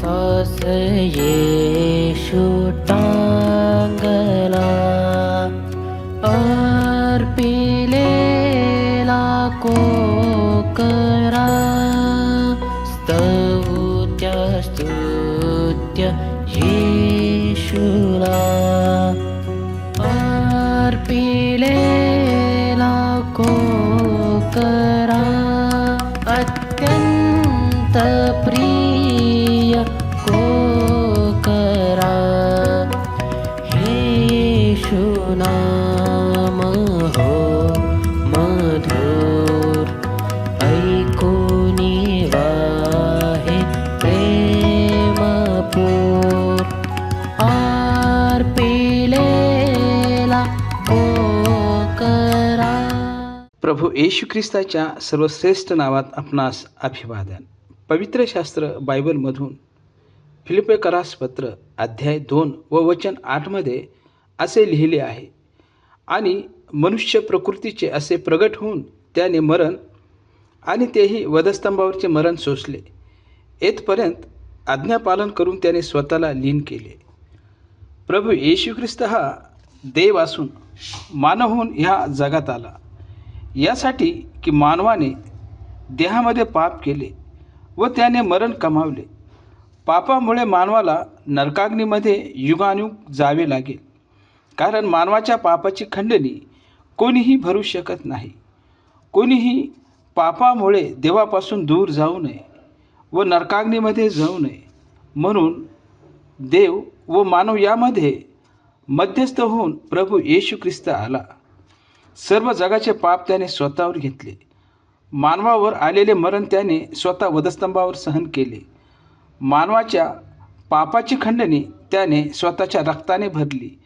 सास येशू टांगला अर्पिलेला कोकरा स्तुत्य स्तुत्य येशूला. हो मधुर ऐकोनी वाहे प्रेमपूर. आर पिलेला प्रभू येशू ख्रिस्ताच्या सर्वश्रेष्ठ नावात आपणास अभिवादन. पवित्र शास्त्र बायबलमधून फिलिपेकरास पत्र अध्याय दोन व वचन आठमध्ये असे लिहिले आहे आणि मनुष्य प्रकृतीचे असे प्रगट होऊन त्याने मरण आणि तेही वधस्तंभावरचे मरण सोसले. येथपर्यंत आज्ञापालन करून त्याने स्वतःला लीन केले. प्रभू येशू ख्रिस्त हा देव असून मानव होऊन ह्या जगात आला. यासाठी की मानवाने देहामध्ये पाप केले व त्याने मरण कमावले. पापामुळे मानवाला नरकाग्नीमध्ये युगानुग जावे लागेल. कारण मानवाच्या पापाची खंडणी कोणीही भरू शकत नाही. कोणीही पापामुळे देवापासून दूर जाऊ नये व नरकाग्नीमध्ये जाऊ नये. म्हणून देव व मानव यामध्ये मध्यस्थ होऊन प्रभू येशू ख्रिस्त आला. सर्व जगाचे पाप त्याने स्वतःवर घेतले. मानवावर आलेले मरण त्याने स्वतः वधस्तंभावर सहन केले. मानवाच्या पापाची खंडणी त्याने स्वतःच्या रक्ताने भरली.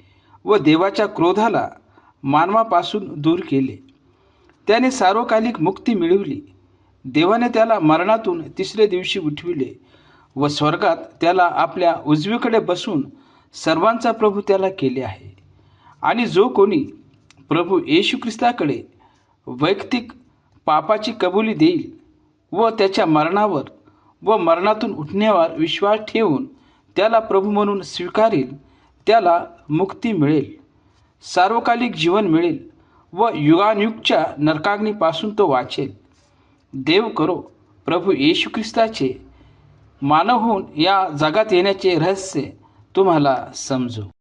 व देवाच्या क्रोधाला मानवापासून दूर केले. त्याने सार्वकालिक मुक्ती मिळवली. देवाने त्याला मरणातून तिसऱ्या दिवशी उठविले व स्वर्गात त्याला आपल्या उजवीकडे बसून सर्वांचा प्रभू त्याला केले आहे. आणि जो कोणी प्रभू येशू ख्रिस्ताकडे वैयक्तिक पापाची कबुली देईल व त्याच्या मरणावर व मरणातून उठण्यावर विश्वास ठेवून त्याला प्रभू म्हणून स्वीकारेल त्याला मुक्ती मिळेल सार्वकालिक जीवन मिळेल व युगानयुगच्या नरकाग्नीपासून तो वाचेल. देव करो प्रभू येशू ख्रिस्ताचे मानव होऊन या जगात येण्याचे रहस्य तुम्हाला समजू.